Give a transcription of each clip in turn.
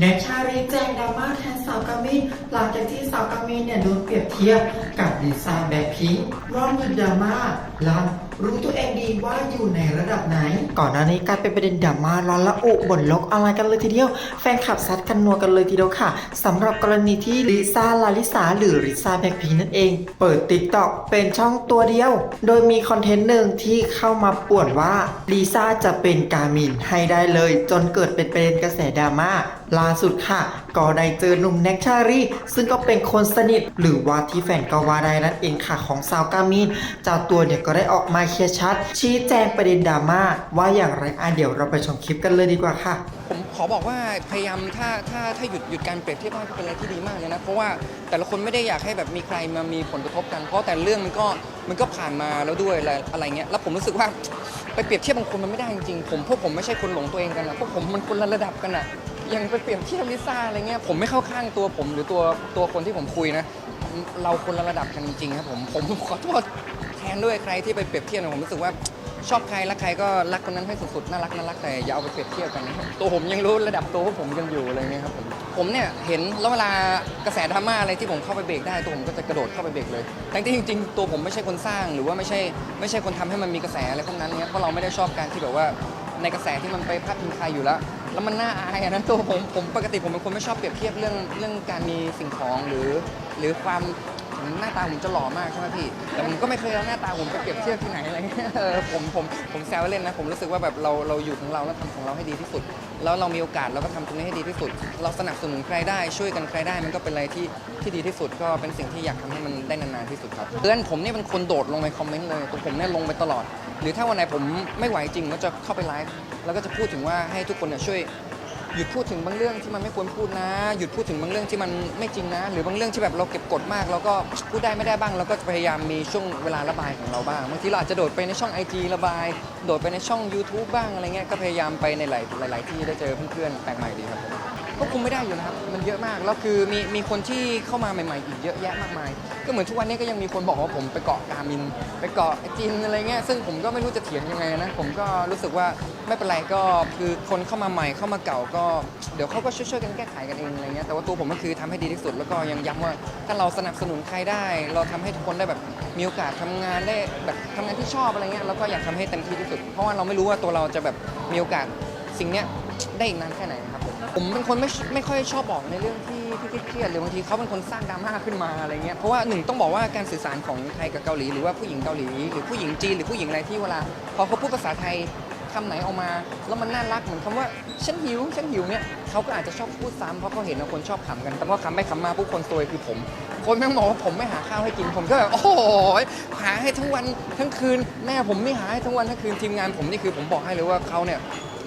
แนชชารีแจงดราม่าแทนสาวกามินหลังจากที่สาวกามินเนี่ยโดนเปรียบเทียบกับลิซ่าแบ็คพิงค์ร้อนหยุดดราม่าหลัง รู้ตัวเองดีว่าอยู่ในระดับไหน ก่อนหน้านี้กลายเป็นประเด็นดราม่าร้อนละอุบนโลกอะไรกันเลยทีเดียว แฟนคลับซัดกันนัวกันเลยทีเดียวค่ะสำหรับกรณีที่ลิซ่าลาลิสาหรือลิซ่าแบ็คพิงค์นั่นเอง เปิดติ๊กต็อกเป็นช่องตัวเดียว โดยมีคอนเทนต์หนึ่งที่เข้ามาป่วนว่าลิซ่าจะเป็นกามินให้ได้เลย จนเกิดเป็นประเด็นกระแสดราม่าล่าสุดค่ะก็ได้เจอหนุ่มแน็กชารีซึ่งก็เป็นคนสนิทหรือว่าที่แฟนก็ว่าได้นั่นเองค่ะของสาวกามินเจ้าตัวเนี่ยก็ได้ออกมาเคลียร์ชัด ชี้แจงประเด็นดราม่าว่าอย่างไรอะเดี๋ยวเราไปชมคลิปกันเลยดีกว่าค่ะ ผมขอบอกว่าพยายามถ้าถ้าถ้าหยุดหยุดการเปรียบเทียบว่าเป็นอะไรที่ดีมากเลยนะ เพราะว่าแต่ละคนไม่ได้อยากให้แบบมีใครมามีผลกระทบกัน เพราะแต่เรื่องมันก็มันก็ผ่านมาแล้วด้วยอะไรอะไรเงี้ยแล้วผมรู้สึกว่าไปเปรียบเทียบบางคนมันไม่ได้จริงๆผมพวกผมไม่ใช่คนหลงตัวเองกันนะพวกผมมันคนละระดับกันอะ ยังไปเปรียบเทียบลิซ่าอะไรเงี้ยผมไม่เข้าข้างตัวผมหรือตัวตัวคนที่ผมคุยนะ เราคนละระดับกันจริงๆครับผมผมขอโทษแทนด้วยใครที่ไปเปรียบเทียบนะผมรู้สึกว่าชอบใครรักใครก็รักคนนั้นให้สุดๆน่ารักน่ารักแต่อย่าเอาไปเปรียบเทียบกันนะครับตัวผมยังรู้ระดับตัวผมยังอยู่อะไรเงี้ยครับผมผมเนี่ยเห็นแล้วเวลากระแสดราม่าอะไรที่ผมเข้าไปเบรกได้ตัวผมก็จะกระโดดเข้าไปเบรกเลยทั้งที่จริง ๆ ตัวผมไม่ใช่คนสร้างหรือว่าไม่ใช่ไม่ใช่คนทำให้มันมีกระแสอะไรพวกนั้นเนี่ยเพราะเราไม่ได้ชอบการที่แบบว่าในกระแสที่มันไปพาดพิงใครอยู่แล้ว แล้วมันน่าอายอะนะตัวผมผมปกติผมเป็นคนไม่ชอบเปรียบเทียบเรื่องเรื่องการมีสิ่งของหรือ หรือความ หน้าตาผมจะหล่อมากใช่ไหมพี่ แต่ผมก็ไม่เคยเอาหน้าตาผมไปเปรียบเทียบที่ไหนอะไรเงี้ยเออผมผมผมแซวเล่นนะ ผมรู้สึกว่าแบบเราเราอยู่ของเราแล้วทำของเราให้ดีที่สุด แล้วเรามีโอกาสเราก็ทำตรงนี้ให้ดีที่สุด เราสนับสนุนใครได้ช่วยกันใครได้มันก็เป็นอะไรที่ที่ดีที่สุดก็เป็นสิ่งที่อยากทำให้มันได้นานๆที่สุดครับเพื่อนผมเนี่ยเป็นคนโดดลงไปคอมเมนต์เลยตัวผมเนี่ยลงไปตลอด หรือถ้าวันไหนผมไม่ไหวจริงก็จะเข้าไปไลฟ์แล้วก็จะพูดถึงว่าให้ทุกคนเนี่ยช่วย หยุดพูดถึงบางเรื่องที่มันไม่ควรพูดนะ หยุดพูดถึงบางเรื่องที่มันไม่จริงนะ หรือบางเรื่องที่แบบเราเก็บกดมากเราก็พูดได้ไม่ได้บ้างเราก็จะพยายามมีช่วงเวลาระบายของเราบ้างบางทีเราอาจจะโดดไปในช่อง IG ระบาย โดดไปในช่อง YouTube บ้างอะไรเงี้ยก็พยายามไปในหลายหลาย ๆ ที่ได้เจอเพื่อนๆแปลกใหม่ดีครับผม ควบคุมไม่ได้อยู่นะครับมันเยอะมาก แล้วคือมีมีคนที่เข้ามาใหม่ๆอีกเยอะแยะมากมาย ก็เหมือนทุกวันนี้ก็ยังมีคนบอกว่าผมไปเกาะกามิน ไปเกาะจินอะไรเงี้ย ซึ่งผมก็ไม่รู้จะเถียงยังไงนะ ผมก็รู้สึกว่าไม่เป็นไรก็คือคนเข้ามาใหม่เข้ามาเก่าก็เดี๋ยวเขาก็ช่วยๆกันแก้ไขกันเองอะไรเงี้ย แต่ว่าตัวผมก็คือทำให้ดีที่สุด แล้วก็ยังย้ำว่าถ้าเราสนับสนุนใครได้ เราทำให้ทุกคนได้แบบมีโอกาสทำงานได้แบบทำงานที่ชอบอะไรเงี้ย แล้วก็อยากทำให้เต็มที่ที่สุด เพราะว่าเราไม่รู้ว่าตัวเราจะแบบมีโอกาสสิ่งเนี้ยได้อีกนานแค่ไหนครับ ผมเป็นคนไม่ไม่ค่อยชอบบอกในเรื่องที่ที่เครียดหรือบางทีเขาเป็นคนสร้างดราม่าขึ้นมาอะไรเงี้ยเพราะว่าหนึ่งต้องบอกว่าการสื่อสารของไทยกับเกาหลีหรือว่าผู้หญิงเกาหลี หรือผู้หญิงจีนหรือผู้หญิงอะไรที่เวลาพอเขาพูดภาษาไทยคำไหนออกมาแล้วมันน่ารักเหมือนคำว่าฉันหิวฉันหิวเนี่ยเขาก็อาจจะชอบพูดซ้ำเพราะเขาเห็นว่าคนชอบขำกัน แต่พอคำไปคำมาผู้คนซวยคือผม คนแม่งบอกว่าผมไม่หาข้าวให้กินผมก็แบบโอ้โหหาให้ทั้งวันทั้งคืนแม่ผมไม่หาให้ทั้งวันทั้งคืนทีมงานผมนี่คือผมบอกให้เลยว่าเขาเนี่ย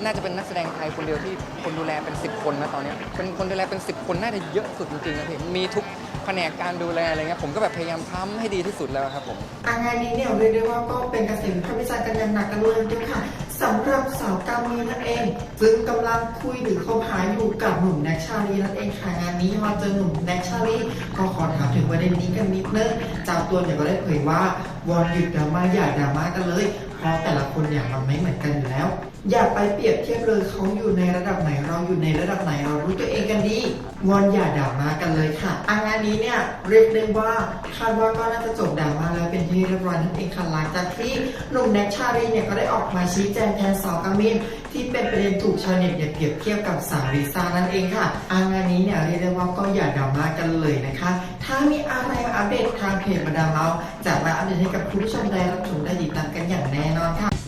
น่าจะเป็นนักแสดงไทยคนเดียวที่คนดูแลเป็น 10 คนนะตอนเนี้ยเป็นคนดูแลเป็น 10 คนน่าจะเยอะสุดจริงๆนะพี่มีทุกแผนกการดูแลอะไรเงี้ยผมก็แบบพยายามทำให้ดีที่สุดแล้วครับผมอางานนี้เนี่ยเรียกได้ว่าก็เป็นกระแสวิพากษ์วิจารณ์กันอย่างหนักกันเลยทีเดียวค่ะสำหรับสาวกามีนั่นเอง ซึ่งกำลังคุยหรือคบหาอยู่กับหนุ่มแน็กชาลีนั่นเองค่ะงานนี้มาเจอหนุ่มแน็กชาลีก็ขอถามถึงประเด็นนี้กันนิดนึงเจ้าตัวเนี่ยก็ได้เผยว่าวอนหยุดดราม่าอย่าดราม่ากันเลย เพราะแต่ละคนเนี่ยมันไม่เหมือนกันอยู่แล้ว อย่าไปเปรียบเทียบเลยเขาอยู่ในระดับไหนเราอยู่ในระดับไหนเรารู้ตัวเองกันดีวอนอย่าด่ามากันเลยค่ะอางานนี้เนี่ยเรียกได้ว่าคาดว่าก็น่าจะจบดรามาแล้วเป็นที่เรียบร้อยนั่นเองค่ะหลังจากที่หนุ่มแน็กชาลีเนี่ยก็ได้ออกมาชี้แจงแทนสาวกามินที่เป็นประเด็นถูกชาวเน็ตเนี่ยเปรียบเทียบกับสาวลิซ่านั่นเองค่ะอางานนี้เนี่ยเรียกได้ว่าก็อย่าดรามากันเลยนะคะถ้ามีอะไรมาอัปเดตทางเพจมาดามเมาส์จะมาอัปเดตให้กับคุณผู้ชมได้รับชมได้ติดตามกันอย่างแน่นอนค่ะ